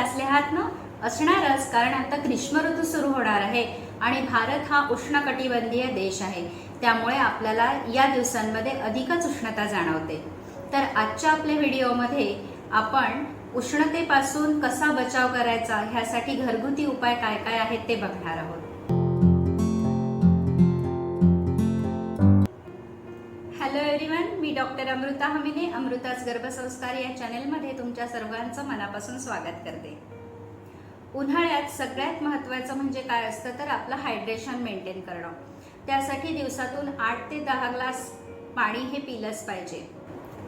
प्यासले आहात ना? असणारच कारण आता ग्रीष्म ऋतू सुरू होणार आहे आणि भारत हा उष्णकटिबंधीय देश आहे. त्यामुळे आपल्याला या दिवसांमध्ये अधिकच उष्णता जाणवते. तर आजच्या आपल्या व्हिडिओमध्ये आपण उष्णतेपासून कसा बचाव करायचा ह्यासाठी घरगुती उपाय काय काय आहेत ते बघणार आहोत. हॅलो एव्हरीवन मी डॉक्टर अमृता हमिने अमृताच गर्भसंस्कार या चॅनेलमध्ये तुमच्या सर्वांचं मनापासून स्वागत करते. उन्हाळ्यात सगळ्यात महत्त्वाचं म्हणजे काय असतं तर आपलं हायड्रेशन मेंटेन करणं. त्यासाठी दिवसातून आठ ते दहा ग्लास पाणी हे पिलंच पाहिजे.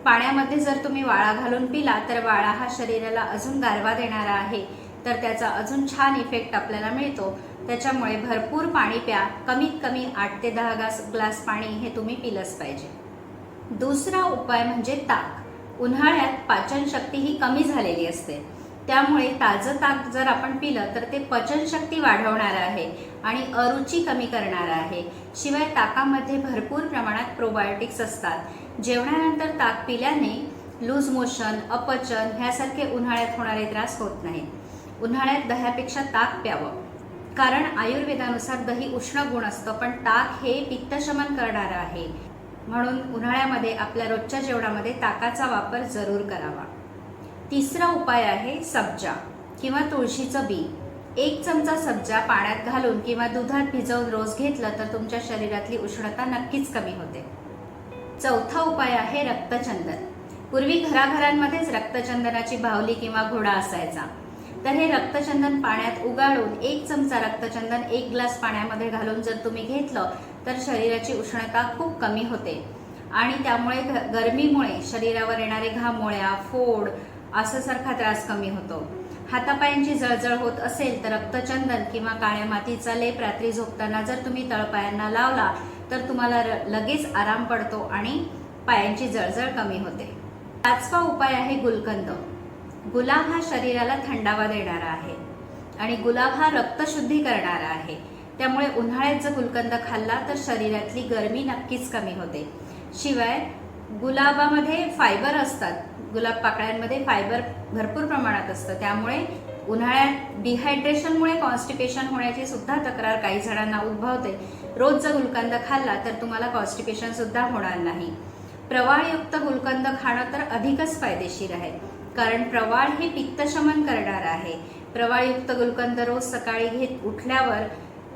पाण्यामध्ये जर तुम्ही वाळा घालून पिला तर वाळा हा शरीराला अजून गारवा देणारा आहे. तर त्याचा अजून छान इफेक्ट आपल्याला मिळतो. त्याच्यामुळे भरपूर पाणी प्या. कमीत कमी आठ ते दहा ग्लास ग्लास पाणी हे तुम्ही पिलंच पाहिजे. दुसरा उपाय म्हणजे ताक. उन्हाळ्यात पाचनशक्ती ही कमी झालेली असते. त्यामुळे ताजं ताक जर आपण पिलं तर ते पचनशक्ती वाढवणारं आहे आणि अरुची कमी करणारं आहे. शिवाय ताकामध्ये भरपूर प्रमाणात प्रोबायोटिक्स असतात. जेवणानंतर ताक पिल्याने लूज मोशन अपचन ह्यासारखे उन्हाळ्यात होणारे त्रास होत नाहीत. उन्हाळ्यात दह्यापेक्षा ताक प्यावं. कारण आयुर्वेदानुसार दही उष्ण गुण असतं पण ताक हे पित्तशमन करणारं आहे. म्हणून उन्हाळ्यामध्ये आपल्या रोजच्या जेवणामध्ये ताकाचा वापर जरूर करावा. तिसरा उपाय आहे सब्जा किंवा तुळशीचं बी. एक चमचा सब्जा पाण्यात घालून किंवा दुधात भिजवून रोज घेतलं तर तुमच्या शरीरातली उष्णता नक्कीच कमी होते. चौथा उपाय आहे रक्तचंदन. पूर्वी घराघरांमध्येच रक्तचंदनाची भावली किंवा घोडा असायचा. तर हे रक्तचंदन पाण्यात उगाळून एक चमचा रक्तचंदन एक ग्लास पाण्यामध्ये घालून जर तुम्ही घेतलं तर शरीराची उष्णता खूप कमी होते. आणि त्यामुळे गरमीमुळे शरीरावर येणारे घामोळ्या फोड असं सारखा त्रास कमी होतो. हातापायांची जळजळ होत असेल तर रक्तचंदन किंवा काळ्या मातीचा लेप रात्री झोपताना जर तुम्ही तळपायांना लावला तर तुम्हाला र- लगेच आराम पडतो आणि पायांची जळजळ कमी होते. पाचवा उपाय आहे गुलकंद. गुलाब हा शरीराला थंडावा देणारा आहे आणि गुलाब हा रक्तशुद्धी करणारा आहे. त्यामुळे उन्हाळ्यात जर गुलकंद खाल्ला तर शरीरातली गरमी नक्कीच कमी होते. शिवाय गुलाबामध्ये फायबर असतात. गुलाब पाकळ्यांमध्ये फायबर भरपूर प्रमाणात असतं. त्यामुळे उन्हाळ्यात डिहायड्रेशनमुळे कॉन्स्टिपेशन होण्याची सुद्धा तक्रार काही जणांना उद्भवते. रोज जर गुलकंद खाल्ला तर तुम्हाला कॉन्स्टिपेशन सुद्धा होणार नाही. प्रवाळयुक्त गुलकंद खाणं तर अधिकच फायदेशीर आहे. कारण प्रवाळ हे पित्तशमन करणार आहे. प्रवाळयुक्त गुलकंद रोज सकाळी घेत उठल्यावर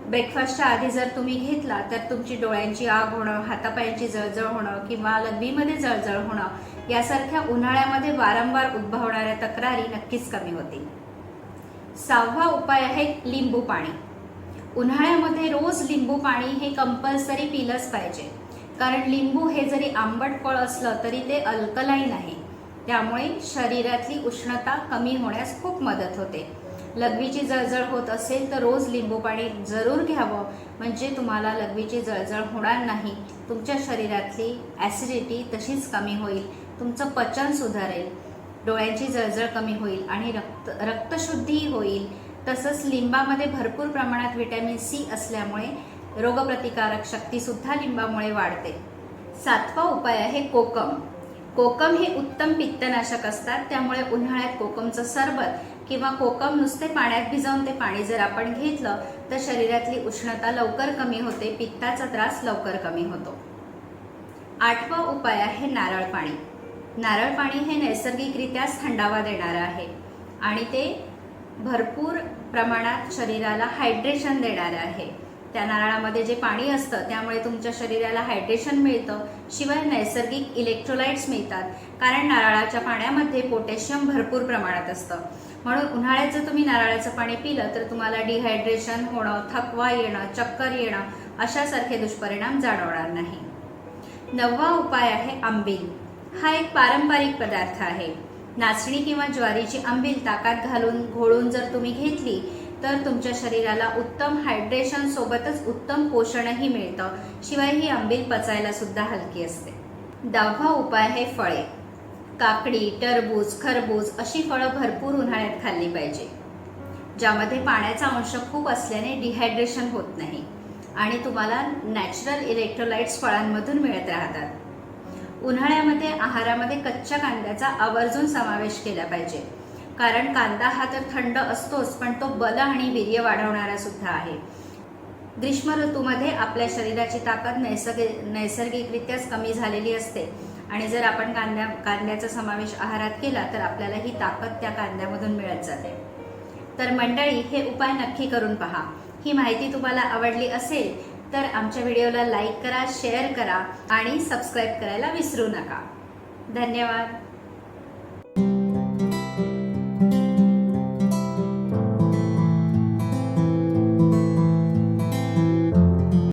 ब्रेकफास्टच्या आधी जर तुम्ही घेतला तर तुमची डोळ्यांची आग होणं हातापायांची जळजळ होणं किंवा लघवीमध्ये जळजळ होणं यासारख्या उन्हाळ्यामध्ये वारंवार उद्भवणाऱ्या तक्रारी नक्कीच कमी होतील. सहावा उपाय आहे लिंबू पाणी. उन्हाळ्यामध्ये रोज लिंबू पाणी हे कंपल्सरी पिलंच पाहिजे. कारण लिंबू हे जरी आंबट फळ असलं तरी ते अल्कलाईन आहे. त्यामुळे शरीरातली उष्णता कमी होण्यास खूप मदत होते. लघवीची जळजळ होत असेल तर रोज लिंबू पाणी जरूर घ्यावं. म्हणजे तुम्हाला लघवीची जळजळ होणार नाही. तुमच्या शरीरातली ॲसिडिटी तशीच कमी होईल. तुमचं पचन सुधारेल. डोळ्यांची जळजळ कमी होईल आणि रक्त रक्तशुद्धीही होईल. तसंच लिंबामध्ये भरपूर प्रमाणात व्हिटॅमिन सी असल्यामुळे रोगप्रतिकारक शक्तीसुद्धा लिंबामुळे वाढते. सातवा उपाय आहे कोकम. कोकम हे उत्तम पित्तनाशक असतात. त्यामुळे उन्हाळ्यात कोकमचं सरबत किंवा कोकम नुसते पाण्यात भिजवून ते पाणी जर आपण घेतलं तर शरीरातली उष्णता लवकर कमी होते पित्ताचा त्रास लवकर कमी होतो. आठवा उपाय आहे नारळ पाणी. नारळ पाणी हे नैसर्गिकरित्याच थंडावा देणारं आहे आणि ते भरपूर प्रमाणात शरीराला हायड्रेशन देणारं आहे. त्या नारळामध्ये जे पाणी असतं त्यामुळे तुमच्या शरीराला हायड्रेशन मिळतं. शिवाय नैसर्गिक इलेक्ट्रोलाइट्स मिळतात. कारण नारळाच्या पाण्यामध्ये पोटॅशियम भरपूर प्रमाणात असतं. म्हणून उन्हाळ्यात जर तुम्ही नारळाचं पाणी पिलं तर तुम्हाला डिहायड्रेशन होणं थकवा येणं चक्कर येणं अशासारखे दुष्परिणाम जाणवणार नाही. नववा उपाय आहे आंबील. हा एक पारंपरिक पदार्थ आहे. नाचणी किंवा ज्वारीची आंबील ताकात घालून घोळून जर तुम्ही घेतली तर तुमच्या शरीराला उत्तम हायड्रेशन सोबतच उत्तम पोषणही मिळतं. शिवाय ही आंबील पचायला सुद्धा हलकी असते. दहावा उपाय आहे फळे. काकडी टरबूज खरबूज अशी फळं भरपूर उन्हाळ्यात खाल्ली पाहिजे. ज्यामध्ये पाण्याचा अंश खूप असल्याने डिहायड्रेशन होत नाही आणि तुम्हाला नॅचरल इलेक्ट्रोलाइट्स फळांमधून मिळत राहतात. उन्हाळ्यामध्ये आहारामध्ये कच्च्या कांद्याचा आवर्जून समावेश केला पाहिजे. कारण कांदा हा तर थंड असतोच पण तो बल आणि वीर्य वाढवणारा सुद्धा आहे. ग्रीष्म ऋतूमध्ये आपल्या शरीराची ताकद नैसर्गिक नैसर्गिकरित्याच कमी झालेली असते. आणि जर आपण कांद्या कांद्याचा समावेश आहारात केला तर आपल्याला ही ताकद त्या कांद्यामधून मिळत जाते. तर मंडळी हे उपाय नक्की करून पहा. ही माहिती तुम्हाला आवडली असेल तर आमच्या व्हिडिओला लाईक करा शेअर करा आणि सबस्क्राईब करायला विसरू नका. धन्यवाद.